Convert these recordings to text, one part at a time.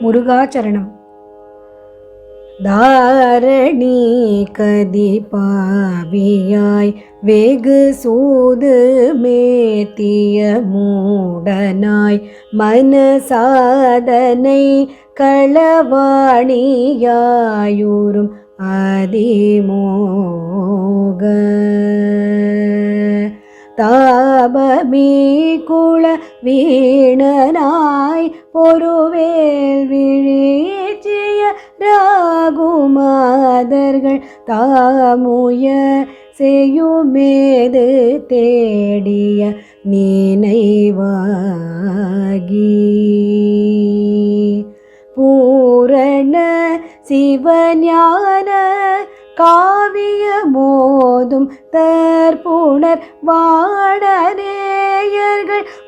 முருகாச்சரணம். தாரணி கதிபாவியாய் வெகு சூது மேத்திய மூடனாய் மனசாதனை களவாணியாயூரும் அதிமோக. தாபமீ குள வீணனா பொறுவேல் விழிச்சிய ராகுமாதர்கள் தாமுய செய்யுமேது தேடிய நினைவாகி பூரண சிவஞான காவிய மோதும் தற்புணர் வாடநேயர்கள்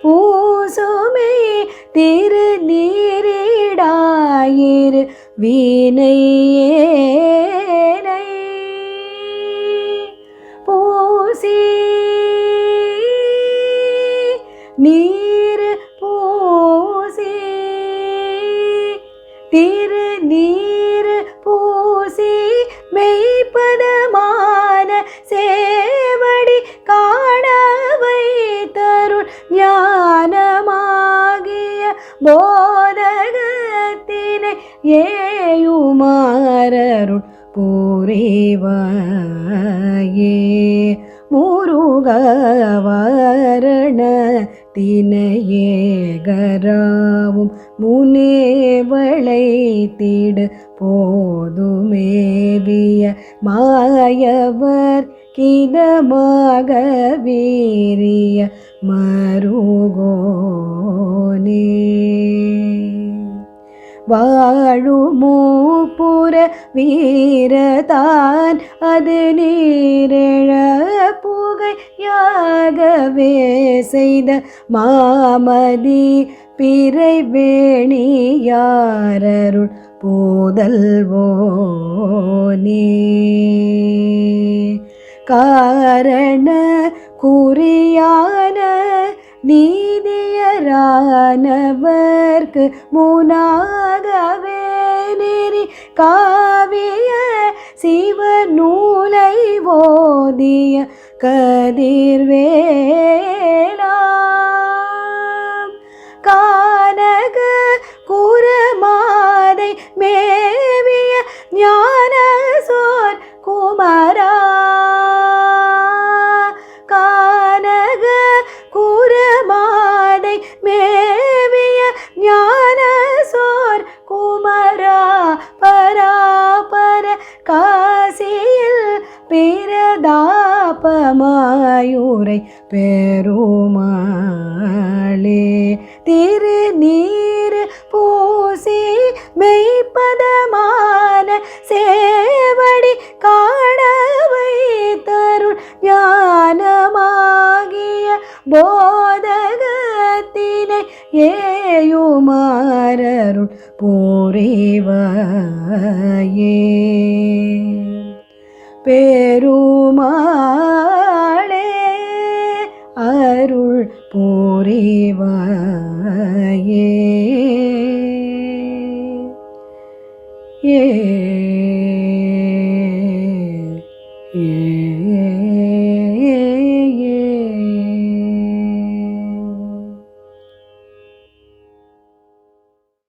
பூசுமே திரு நீரிடாயிரு வீணையேனை பூசி நீர் பூசி திரு நீர் போதகத்தினை ஏயுமாரருள் பூரேவாயே. முருகவரண தினையேகராவும் முனேவளை திடு போதுமேவிய மாயவர் கிதமாக வீரிய மருகோனே. வாழுமூப்புற வீரதான் அது நீரெழ புகையாகவே செய்த மாமதி பிறை வேணியாரருள் போதல்வோனே. காரண குறியான நீதியரானவர்க்கு முனாகவே நெறி காவிய சிவ நூலை ஓதிய கதிர்வேலாம் கானக குரமாதை மேவிய ஞான சோர் குமரா. பாபமாயூரை பெருமாளே. திரு நீர் பூசி மெய்ப்பதமான சேவடி காணவை தருள் ஞானமாகிய போதகத்தினை ஏயுமாரருள் பூரேவாயே. பெருமாளே yeah.